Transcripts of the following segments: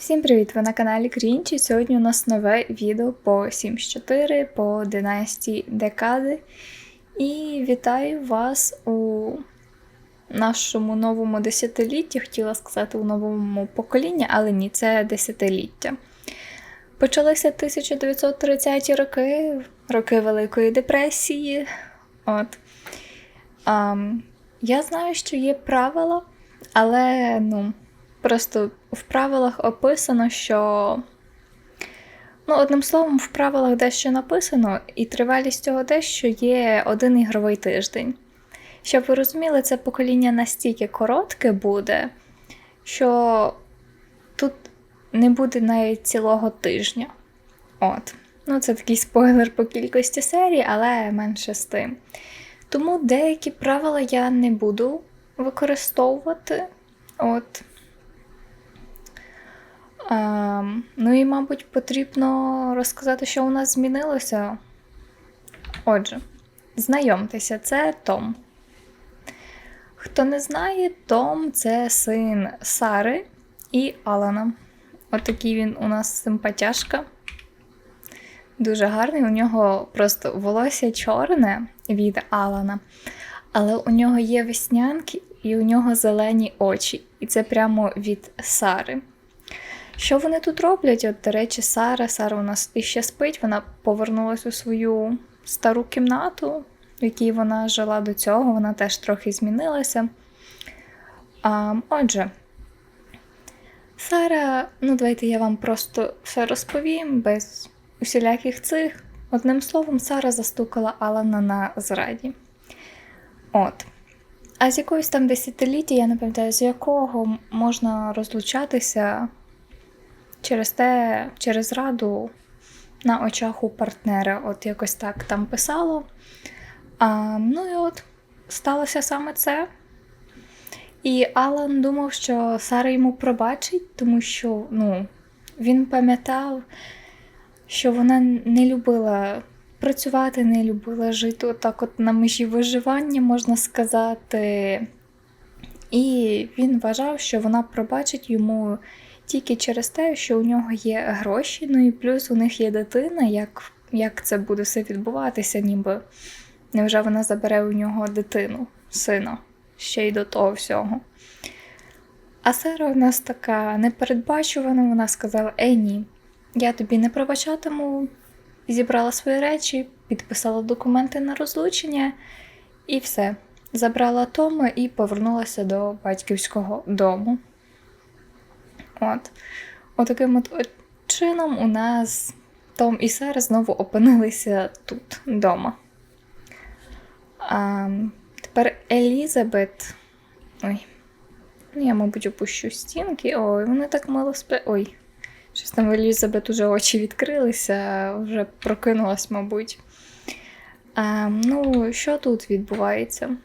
Всім привіт! Ви на каналі Крінч і сьогодні у нас нове відео по Sims 4 по династії Декади. І вітаю вас у нашому новому десятилітті. Хотіла сказати у новому поколінні, але ні, це десятиліття. Почалися 1930-ті роки, роки Великої депресії. От. Ам, я знаю, що є правила, але ну. Просто в правилах описано, що. Ну, одним словом, в правилах дещо написано, і тривалість цього дещо є один ігровий тиждень. Щоб ви розуміли, це покоління настільки коротке буде, що тут не буде навіть цілого тижня. От. Ну, це такий спойлер по кількості серій, але менше з тим. Тому деякі правила я не буду використовувати. От. А, ну і, мабуть, потрібно розказати, що у нас змінилося. Отже, знайомтеся, це Том. Хто не знає, Том це син Сари і Алана. Отакий він у нас симпатяшка. Дуже гарний. У нього просто волосся чорне від Алана. Але у нього є веснянки і у нього зелені очі. І це прямо від Сари. Що вони тут роблять? От, до речі, Сара. Сара у нас іще спить, вона повернулася у свою стару кімнату, в якій вона жила до цього, вона теж трохи змінилася. А, Отже, Сара, ну давайте я вам просто все розповім без усіляких цих. Одним словом, Сара застукала Алана на зраді. От. А з якоїсь там десятиліття, я не пам'ятаю, з якого можна розлучатися через те, через раду на очах у партнера. От якось так там писало. А, Ну і от сталося саме це. І Алан думав, що Сара йому пробачить, тому що ну, він пам'ятав, що вона не любила працювати, не любила жити отак от на межі виживання, можна сказати. І він вважав, що вона пробачить йому тільки через те, що у нього є гроші, ну і плюс у них є дитина, як як це буде все відбуватися, ніби невже вона забере у нього дитину, сина, ще й до того всього. А Сара у нас така непередбачувана, вона сказала: Ей ні, я тобі не пробачатиму, зібрала свої речі, підписала документи на розлучення і все. Забрала Тома і повернулася до батьківського дому. От. Отаким от, от чином у нас Том і Сара знову опинилися тут вдома. А, Тепер Елізабет. Ой, ну я, мабуть, опущу стінки. Ой, вони так мало спе. Ой, щось там Елізабет уже очі відкрилися, вже прокинулась, мабуть. А, Ну, що тут відбувається?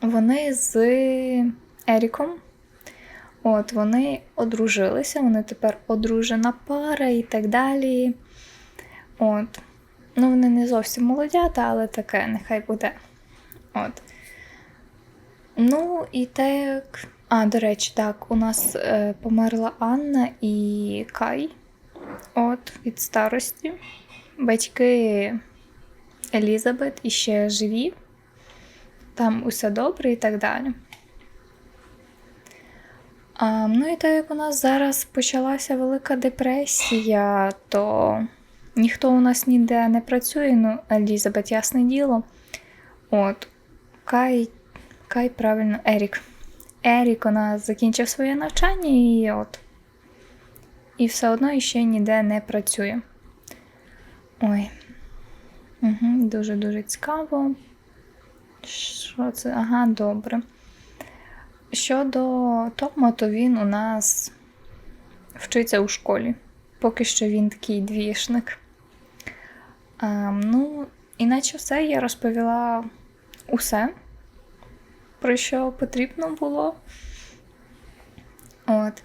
Вони з Еріком. От Вони одружилися, вони тепер одружена пара і так далі. От. Ну, вони не зовсім молодята, але таке, нехай буде. От. Ну, і так. А, до речі, так, у нас е, померла Анна і Кай. От, від старості. Батьки Елізабет іще живі. Там усе добре і так далі. А, Ну і так як у нас зараз почалася велика депресія, то ніхто у нас ніде не працює, ну, Елізабет, ясне діло. От, Кай, Кай, правильно, Ерік. Ерік у нас закінчив своє навчання і от. І все одно ще ніде не працює. Ой. Дуже-дуже цікаво. Що це? Ага, добре. Щодо Тома, то він у нас вчиться у школі. Поки що він такий двішник. А, ну, іначе все я розповіла усе, про що потрібно було. От.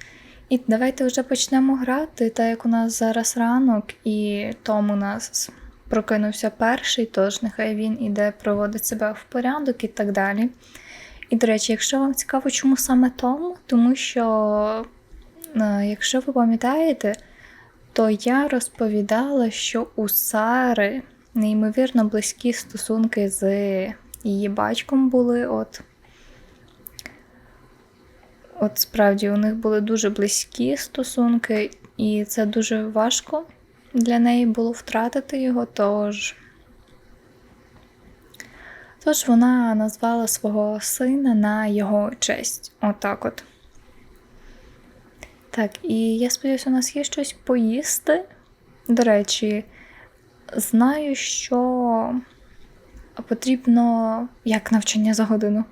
І давайте вже почнемо грати, так як у нас зараз ранок, і Том у нас прокинувся перший, тож нехай він іде проводить себе в порядок і так далі. І, до речі, якщо вам цікаво, чому саме Том, тому що Е, Якщо ви пам'ятаєте, то я розповідала, що у Сари неймовірно близькі стосунки з її батьком були. От, от справді у них були дуже близькі стосунки, і це дуже важко для неї було втратити його. Тож, тож вона назвала свого сина на його честь. Отак от. Так, і я сподіваюся, у нас є щось поїсти. До речі, знаю, що потрібно як навчання за годину.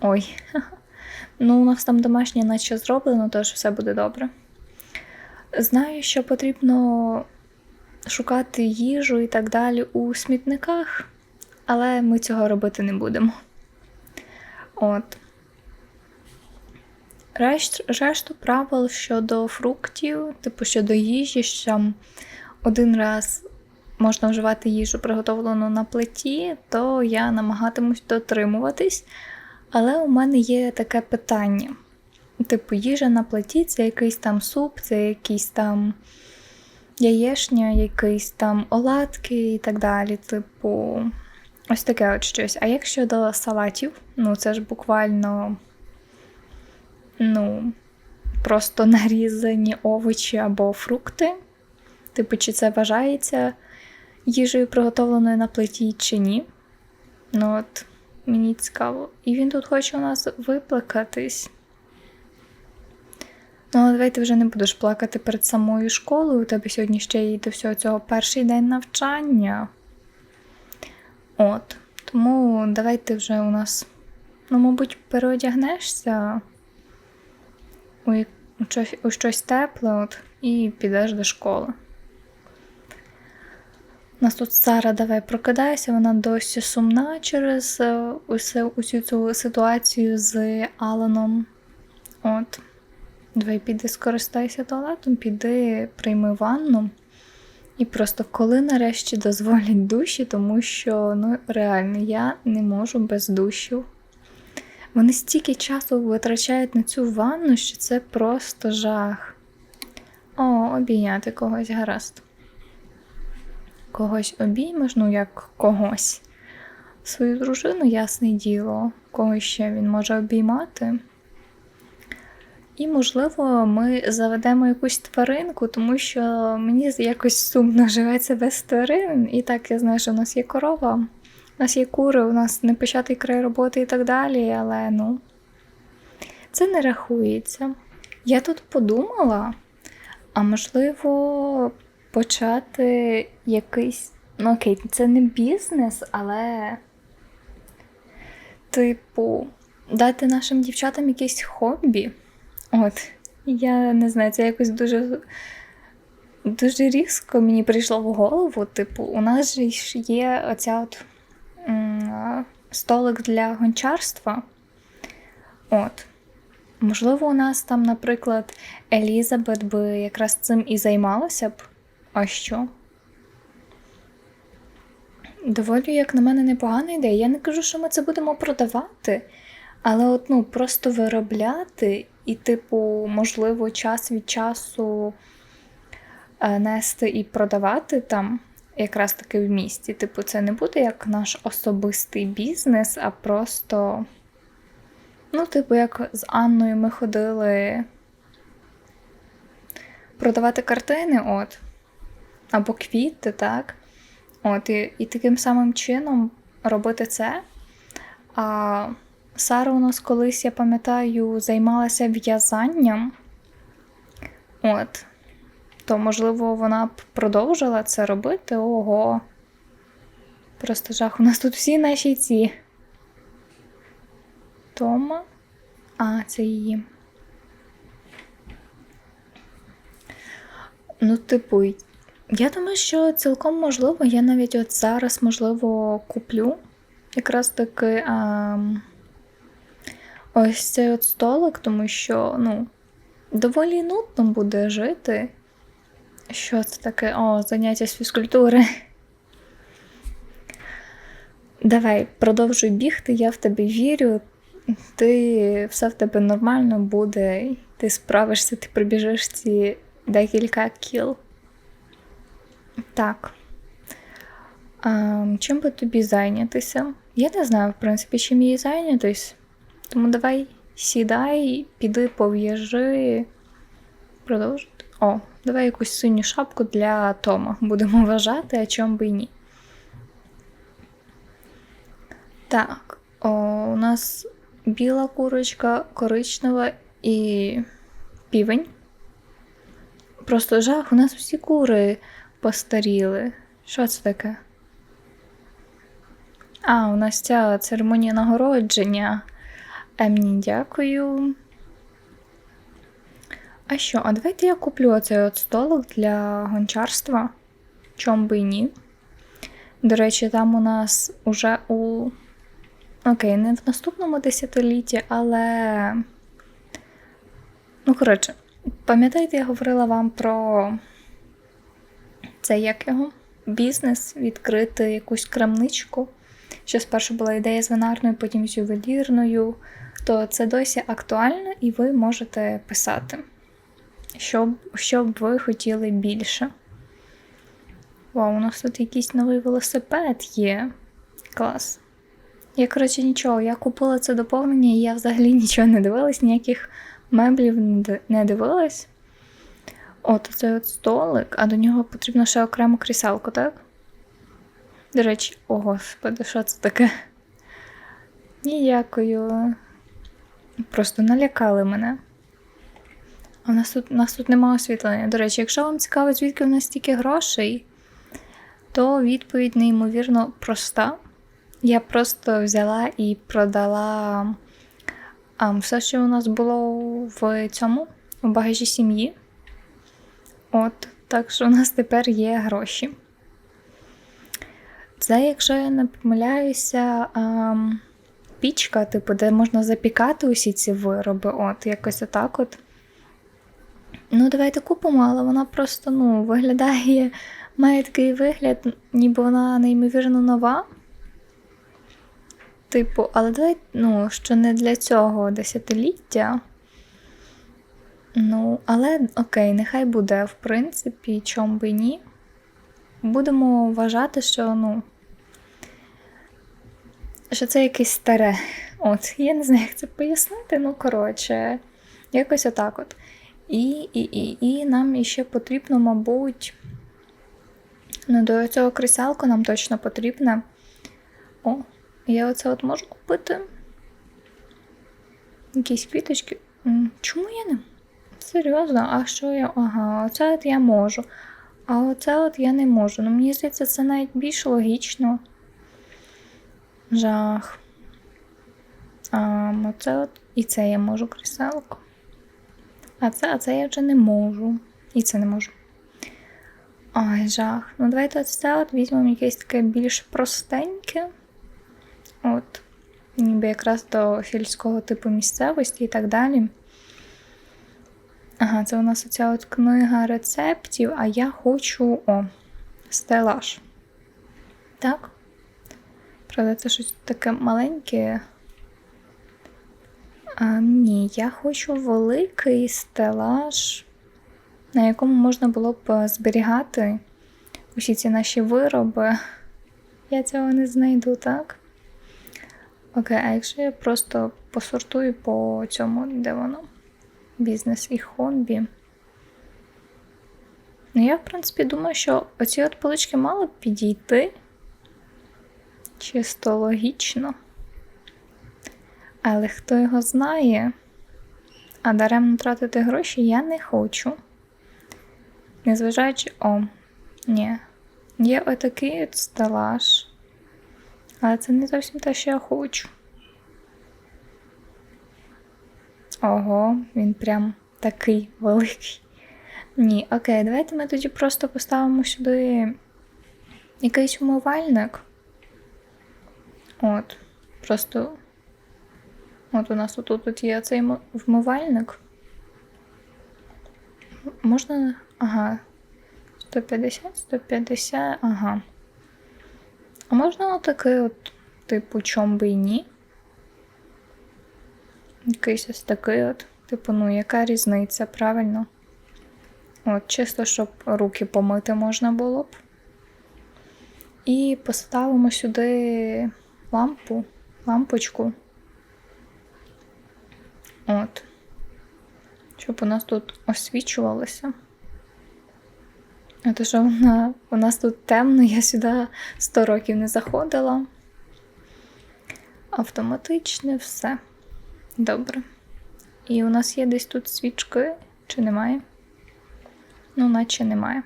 Ой. Ну, у нас там домашнє наче зроблено, тож все буде добре. Знаю, що потрібно шукати їжу і так далі у смітниках, але ми цього робити не будемо. От. Решт, решту правил щодо фруктів, типу щодо їжі, що там один раз можна вживати їжу, приготовлену на плиті, то я намагатимусь дотримуватись. Але у мене є таке питання. Типу, їжа на плиті це якийсь там суп, це якийсь там яєшня, якийсь там оладки і так далі. Типу, ось таке от щось. А як щодо салатів, ну це ж буквально ну, просто нарізані овочі або фрукти. Типу, чи це вважається їжею приготовленою на плиті, чи ні. Ну от, мені цікаво. І він тут хоче у нас виплакатись. Ну, але давай ти вже не будеш плакати перед самою школою. У тебе сьогодні ще й до всього цього перший день навчання. От. Тому давай ти вже у нас, ну, мабуть, переодягнешся у, у щось тепле от, і підеш до школи. У нас тут Сара давай прокидайся, вона досі сумна через е, усе, усю цю ситуацію з Аланом. От. Давай піди скористайся туалетом, піди прийми ванну. І просто коли нарешті дозволять душі, тому що ну реально я не можу без душів. Вони стільки часу витрачають на цю ванну, що це просто жах. О, обійняти когось гаразд. Когось обіймеш, ну як когось. Свою дружину, ясне діло, когось ще він може обіймати. І, можливо, ми заведемо якусь тваринку, тому що мені якось сумно живеться без тварин. І так я знаю, що в нас є корова, у нас є кури, у нас не початий край роботи і так далі, але ну, це не рахується. Я тут подумала, а можливо, почати якийсь. Ну, окей, це не бізнес, але, типу, дати нашим дівчатам якесь хобі. От, я не знаю, це якось дуже дуже різко мені прийшло в голову. Типу, у нас же є оця от столик для гончарства. От. Можливо, у нас там, наприклад, Елізабет би якраз цим і займалася б. А що? Доволі, як на мене, непогана ідея. Я не кажу, що ми це будемо продавати, але от, ну, просто виробляти і, типу, можливо, час від часу е, нести і продавати там якраз таки в місті. Типу, це не буде як наш особистий бізнес, а просто. Ну, типу, як з Анною ми ходили продавати картини, от, або квіти, так? От, і, і таким самим чином робити це. А Сара у нас колись, я пам'ятаю, займалася в'язанням. От. То, можливо, вона б продовжила це робити. Ого. Просто жах. У нас тут всі наші ці. Тома. А, це її. Ну, типу, я думаю, що цілком можливо, я навіть от зараз, можливо, куплю якраз таки а, ось цей от столик, тому що, ну, доволі нудно буде жити. Що це таке? О, заняття з фізкультури. Давай, продовжуй бігти, я в тебе вірю. Ти все в тебе нормально буде. ти справишся, ти прибіжиш ці декілька кіл. Так. А, чим би тобі зайнятися? Я не знаю, в принципі, чим їй зайнятись. Тому давай сідай, піди, пов'яжи. Продовжити. О, давай якусь синю шапку для Тома. Будемо вважати, а чом би і ні. Так, о, у нас біла курочка, коричнева і півень. Просто жах, у нас всі кури постаріли. Що це таке? А, у нас ця церемонія нагородження. Емні, дякую. А що? А давайте я куплю оцей от столик для гончарства. Чом би і ні. До речі, там у нас уже у. Окей, не в наступному десятилітті, але. Ну, коротше, пам'ятаєте, я говорила вам про це як його? Бізнес, відкрити якусь крамничку. Що спершу була ідея з винарною, потім з ювелірною, то це досі актуально, і ви можете писати, що, що б ви хотіли більше. Вау, у нас тут якийсь новий велосипед є. Клас. Я, коротше, нічого, я купила це доповнення, і я взагалі нічого не дивилась, ніяких меблів не дивилась. От цей от столик, а до нього потрібно ще окремо кріселку, так? До речі, о господи, що це таке? Ніякою. Просто налякали мене. А у нас тут у нас тут немає освітлення. До речі, якщо вам цікаво, звідки у нас стільки грошей, то відповідь неймовірно проста. Я просто взяла і продала а, все, що у нас було в цьому, у багажі сім'ї. От, так що у нас тепер є гроші. Це, якщо я не помиляюся, а, пічка, типу, де можна запікати усі ці вироби. От, якось отак от. Ну, давайте купимо, але вона просто ну, виглядає, має такий вигляд, ніби вона неймовірно нова. Типу, але давай, ну, що не для цього десятиліття. Ну, але окей, нехай буде, в принципі, чом би ні. Будемо вважати, що, ну, що це якесь старе. От, я не знаю, як це пояснити, ну, коротше, якось отак от. І і, і, і нам іще потрібно, мабуть, ну, до цього кріселку нам точно потрібно. О, я оце от можу купити. Якісь квіточки. Чому я не? Серйозно, а що я? Ага, оце от я можу. А оце от я не можу. Ну, мені здається, це навіть більш логічно. Жах. А, оце от І це я можу кріселку. А це, а це я вже не можу. І це не можу. Ой, жах. Ну, давайте це от візьмемо якесь таке більш простеньке. От. Ніби якраз до сільського типу місцевості і так далі. Ага, це у нас оця от книга рецептів, а я хочу о, стелаж. Так? Правда, це щось таке маленьке. А, Ні, я хочу великий стелаж, на якому можна було б зберігати усі ці наші вироби. Я цього не знайду, так? Окей, а якщо я просто посортую по цьому, де воно? Бізнес і хобі. Ну, я, в принципі, думаю, що оці от полички мали б підійти. Чисто логічно. Але хто його знає, а даремно тратити гроші я не хочу. Незважаючи, о, ні. Є отакий от стелаж. Але це не зовсім те, що я хочу. Ого, він прям такий великий. Ні, окей, давайте ми тоді просто поставимо сюди якийсь умивальник. От, просто. От у нас тут, тут є цей вмивальник. Можна. Ага. 150, 150, ага. А можна отакий от, типу, чом би і ні? Якийсь ось такий от Типу, ну, яка різниця, правильно? От, чисто, щоб руки помити можна було б. І поставимо сюди лампу, лампочку. От. Щоб у нас тут освічувалося. А то, що вона, у нас тут темно, я сюди 100 років не заходила. Автоматичне все. Добре. І у нас є десь тут свічки, чи немає? Ну, наче немає.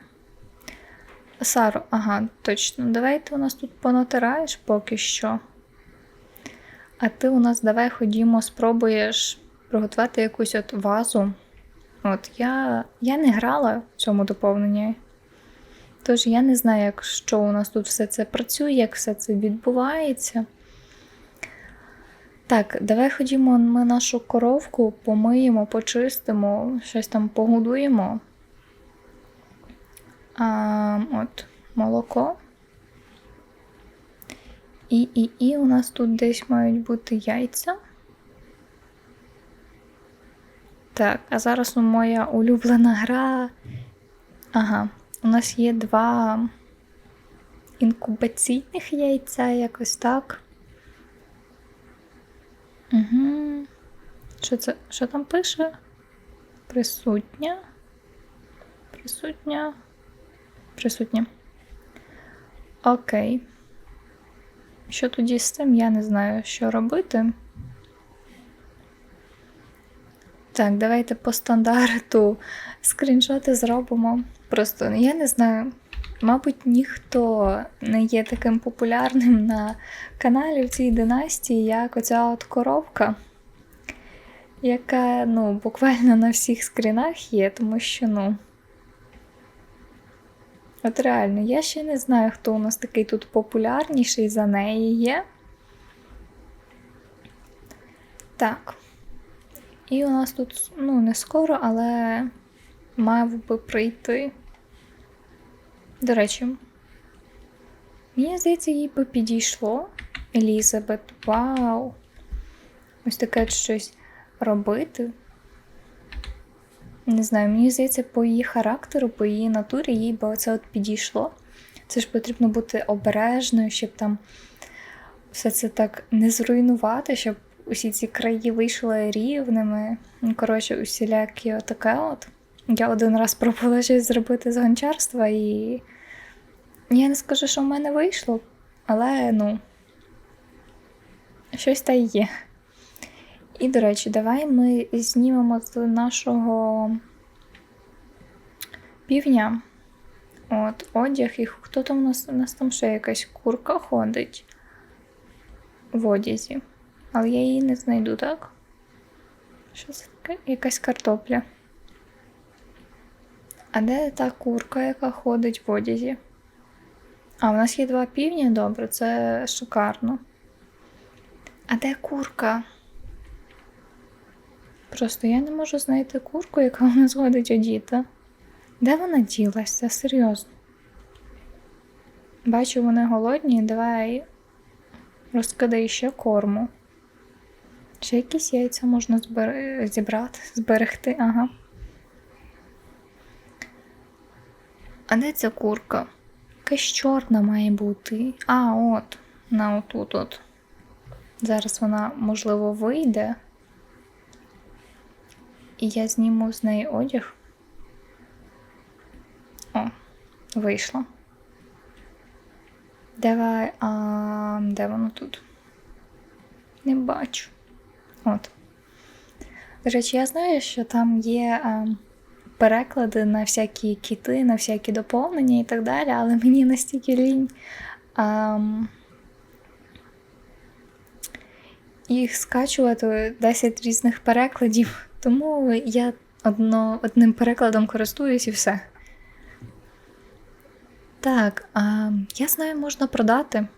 Саро, ага, точно. Давай ти у нас тут понатираєш поки що. А ти у нас давай ходімо, спробуєш приготувати якусь от вазу. От я я не грала в цьому доповненні. Тож я не знаю, як що у нас тут все це працює, як все це відбувається. Так, давай ходімо, ми нашу коровку помиємо, почистимо, щось там погодуємо. А, От, молоко. І, і, і у нас тут десь мають бути яйця. Так, а зараз ну, моя улюблена гра. Ага, у нас є два інкубаційних яйця, якось так. Угу. Що це? Що там пише? Присутня. Присутня. Присутня. Окей. Що тоді з цим? Я не знаю, що робити. Так, давайте по стандарту скріншоти зробимо. Просто я не знаю. Мабуть, ніхто не є таким популярним на каналі в цій династії, як оця от коровка, яка ну, буквально на всіх скрінах є, тому що, ну. От реально, я ще не знаю, хто у нас такий тут популярніший за неї є. Так. І у нас тут, ну, не скоро, але мав би прийти. До речі, мені здається, їй би підійшло. Елізабет, вау! Ось таке щось робити. Не знаю, мені здається, по її характеру, по її натурі, їй би оце от підійшло. Це ж потрібно бути обережною, щоб там все це так не зруйнувати, щоб усі ці краї вийшли рівними. Коротше, усілякі отаке от. Я один раз пробувала щось зробити з гончарства, і я не скажу, що в мене вийшло, але ну, щось та є. І, до речі, давай ми знімемо з нашого півня от, одяг, і хто там у нас у нас там ще якась курка ходить в одязі. Але я її не знайду, так? Що це таке? Якась картопля. А де та курка, яка ходить в одязі? А, у нас є два півні, добре, це шикарно. А де курка? Просто я не можу знайти курку, яка у нас ходить одіта. Де вона ділася? Серйозно? Бачу, вони голодні, давай розкидай ще корму. Ще якісь яйця можна збер... зібрати, зберегти, ага. А де ця курка? Якась чорна має бути. А, от, на отут от. Зараз вона, можливо, вийде. І я зніму з неї одяг. О, вийшло. Давай, а де воно тут? Не бачу. От. До речі, я знаю, що там є а, переклади на всякі кіти, на всякі доповнення і так далі, але мені настільки лінь а, їх скачувати 10 різних перекладів, тому я одно, одним перекладом користуюсь і все. Так, а, я знаю, можна продати.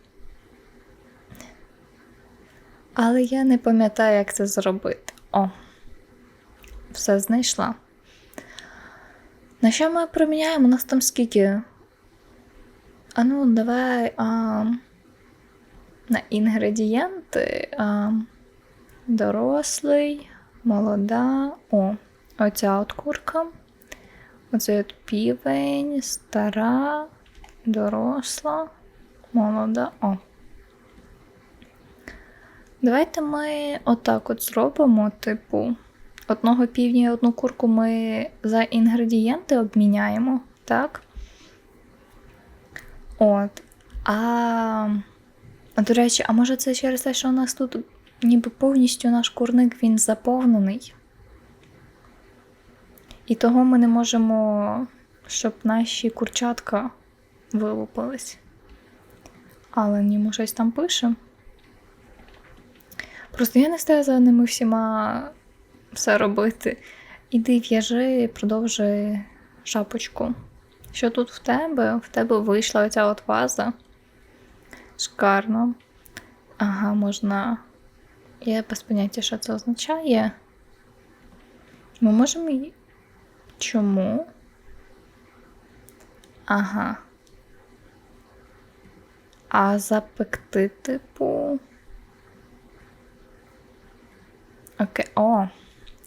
Але я не пам'ятаю, як це зробити. О, все знайшла. На що ми проміняємо? У нас там скільки? А ну, давай а, на інгредієнти. А, Дорослий, молода. О, оця от курка. Оцей от півень, стара, доросла, молода. О. Давайте ми отак от зробимо, типу, одного півня і одну курку ми за інгредієнти обміняємо, так? От. А, а до речі, а може це через те, що у нас тут ніби повністю наш курник він заповнений? І того ми не можемо, щоб наші курчатка вилупились. Але німо щось там пише. Просто я не стаю за ними всіма все робити. Іди в'яжи, продовжуй шапочку. Що тут в тебе? В тебе вийшла оця от ваза. Шикарно. Ага, можна. Я без поняття, що це означає. Ми можемо її. Чому? Ага. А запекти, типу. Окей, о,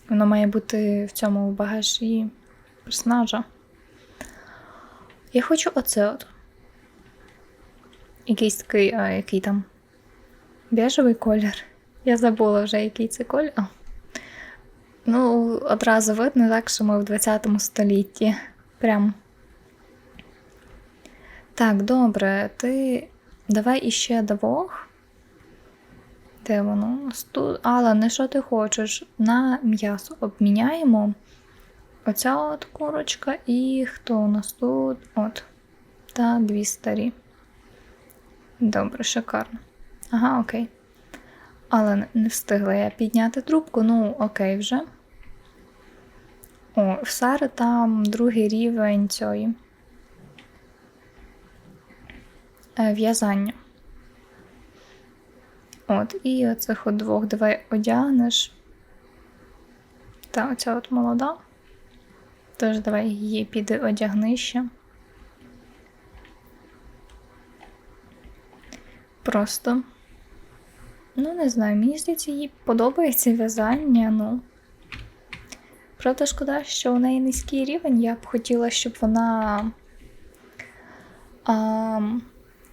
воно має бути в цьому багажі персонажа. Я хочу оце от. Якийсь такий, а, який там бежевий колір. Я забула вже, який це колір. Ну, одразу видно, так, що ми в 20 столітті. Прям. Так, добре, ти давай іще двох. Де воно тут? Алане, що ти хочеш? На м'ясо обміняємо. Оця от курочка і хто у нас тут? От. Та дві старі. Добре, шикарно. Ага, окей. Але не встигла я підняти трубку, ну окей вже. О, в Сари там другий рівень цієї е, в'язання. От, і оцих от двох давай одягнеш. Та оця от молода. Тож давай її піди одягни ще. Просто. Ну, не знаю, мені здається, їй подобається в'язання, ну. Правда, шкода, що у неї низький рівень. Я б хотіла, щоб вона, а,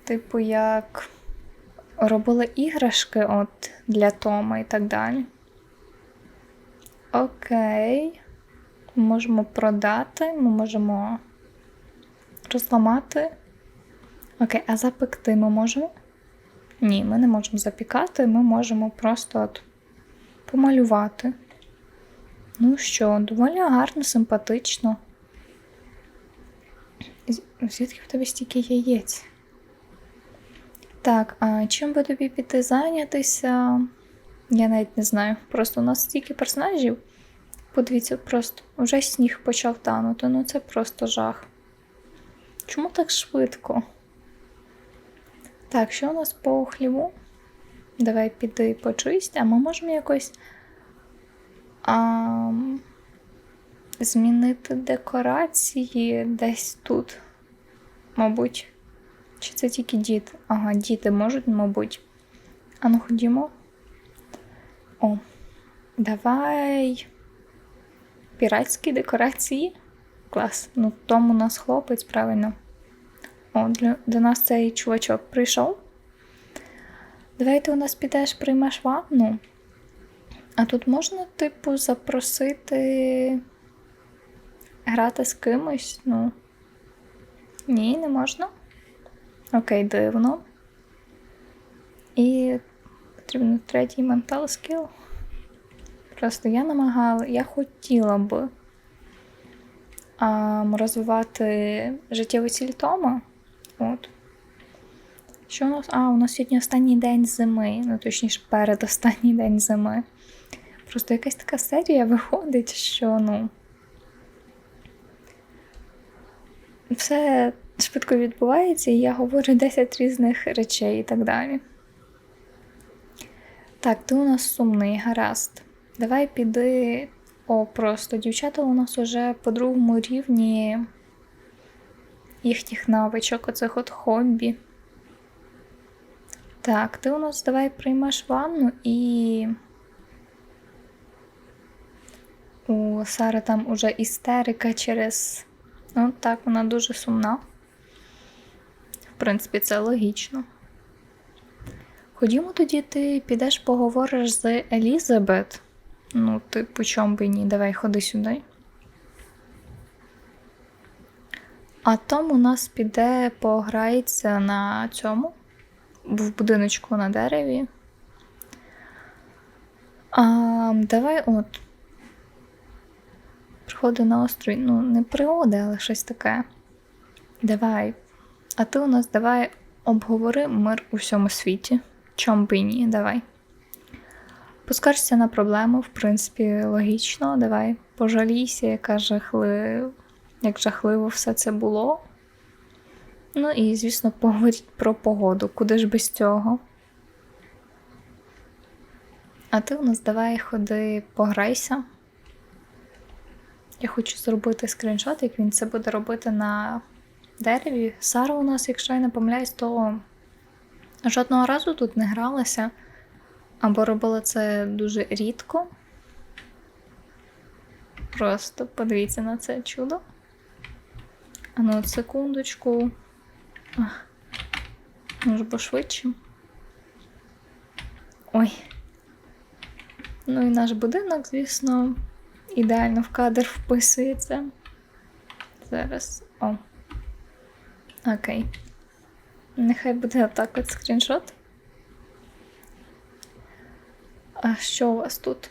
типу, як робила іграшки от для Тома і так далі. Окей. Ми можемо продати, ми можемо розламати. Окей, а запекти ми можемо? Ні, ми не можемо запікати, ми можемо просто от помалювати. Ну що, доволі гарно, симпатично. Звідки в тебе стільки яєць? Так, а чим би тобі піти зайнятися? Я навіть не знаю. Просто у нас стільки персонажів. Подивіться, просто вже сніг почав танути, ну це просто жах. Чому так швидко? Так, що у нас по хліву? Давай піди почисть, а ми можемо якось а, змінити декорації десь тут, мабуть. Чи це тільки діти? Ага, діти можуть, мабуть. А ну ходімо. О, давай. Піратські декорації. Клас. Ну, Том у нас хлопець, правильно. О, для, до нас цей чувачок прийшов. Давайте у нас підеш приймеш ванну. А тут можна, типу, запросити грати з кимось? Ну. Ні, не можна. Окей, дивно. І потрібен третій ментал скіл. Просто я намагала, я хотіла б а, розвивати життєвий ціль Тома. От. Що у нас? А, у нас сьогодні останній день зими, ну точніше, передостанній день зими. Просто якась така серія виходить, що ну. Все швидко відбувається, і я говорю 10 різних речей і так далі. Так, ти у нас сумний, гаразд. Давай піди. О, просто дівчата у нас уже по другому рівні їхніх навичок, оцих от хобі. Так, ти у нас давай приймеш ванну і. у Сари там уже істерика через. Ну, так, вона дуже сумна. В принципі, це логічно. Ходімо тоді, ти підеш поговориш з Елізабет. Ну, ти по чому би ні, давай ходи сюди. А Том у нас піде пограється на цьому, в будиночку на дереві. А, давай от. Приходи на острів, ну, не пригоди, але щось таке. Давай. А ти у нас давай обговори мир у всьому світі. Чом би ні, давай. Поскаржся на проблему, в принципі, логічно. Давай пожалійся, яка жахли... як жахливо все це було. Ну і, звісно, поговоріть про погоду. Куди ж без цього? А ти у нас давай ходи пограйся. Я хочу зробити скріншот, як він це буде робити на дереві. Сара у нас, якщо я не помиляюсь, то жодного разу тут не гралася. Або робила це дуже рідко. Просто подивіться на це чудо. А ну, от секундочку. Ах. Може, пошвидше. Ой. Ну і наш будинок, звісно, ідеально в кадр вписується. Зараз. О. Окей. Нехай буде отак от скріншот. А що у вас тут?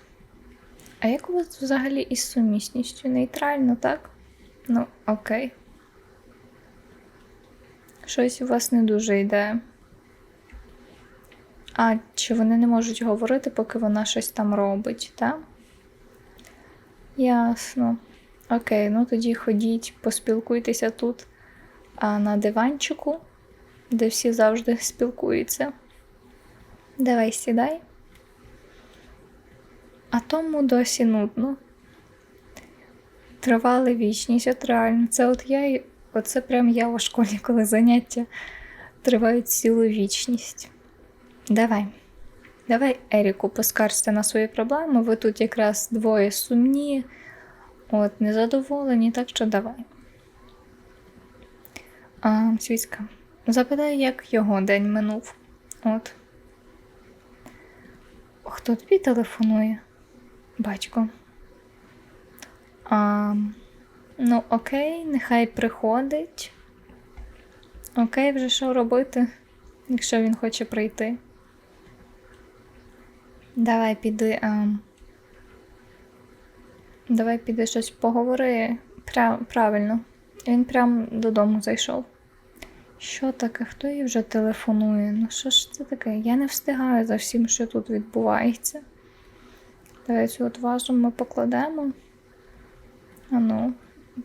А як у вас взагалі із сумісністю? Нейтрально, так? Ну, окей. Щось у вас не дуже йде. А, чи вони не можуть говорити, поки вона щось там робить, так? Ясно. Окей, ну тоді ходіть, поспілкуйтеся тут а на диванчику, де всі завжди спілкуються. Давай сідай. А тому досі нудно. Тривали вічність, от реально. Це от я і- оце прям я у школі, коли заняття тривають цілу вічність. Давай. Давай, Еріку, поскаржся на свої проблеми. Ви тут якраз двоє сумні, от, незадоволені, так що давай. А, Свіцька, запитай, як його день минув. От. Хто тобі телефонує? Батько. А, ну, окей, нехай приходить. Окей, вже що робити, якщо він хоче прийти. Давай піди. А... Давай піди щось поговори Пря... правильно. Він прям додому зайшов. Що таке? Хто їй вже телефонує? Ну що ж це таке? Я не встигаю за всім, що тут відбувається. Давай цю от вазу ми покладемо. А ну,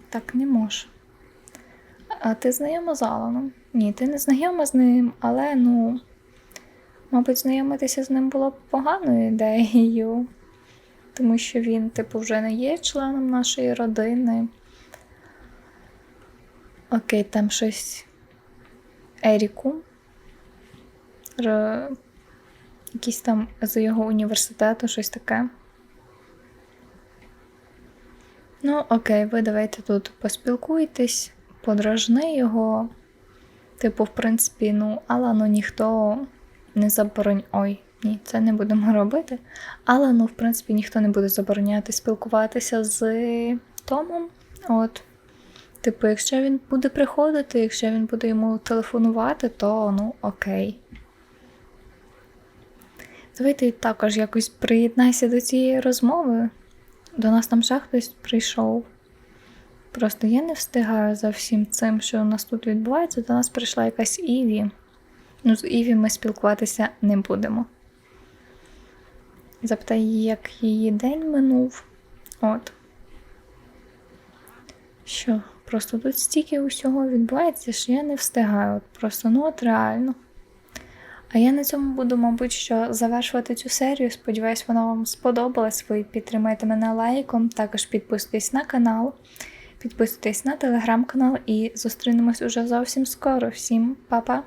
так не може. А ти знайома з Аланом? Ні, ти не знайома з ним, але ну. Мабуть, знайомитися з ним було б поганою ідеєю, тому що він, типу, вже не є членом нашої родини. Окей, там щось Еріку. Р... Якийсь там з його університету, щось таке. Ну, окей, ви давайте тут поспілкуйтесь, подражни його. Типу, в принципі, ну, Алану ніхто не заборонь. Ой, ні, це не будемо робити. Але, ну, в принципі, ніхто не буде забороняти спілкуватися з Томом. От. Типу, якщо він буде приходити, якщо він буде йому телефонувати, то ну окей. Давайте також якось приєднайся до цієї розмови. До нас там ще хтось прийшов. Просто я не встигаю за всім цим, що у нас тут відбувається. До нас прийшла якась Іві. Ну, з Іві ми спілкуватися не будемо. Запитай її, як її день минув. От. Що? Просто тут стільки усього відбувається, що я не встигаю. От Просто ну от реально. А я на цьому буду, мабуть, що завершувати цю серію. Сподіваюсь, вона вам сподобалась. Ви підтримайте мене лайком, також підписуйтесь на канал, підписуйтесь на телеграм-канал і зустрінемось уже зовсім скоро. Всім па-па!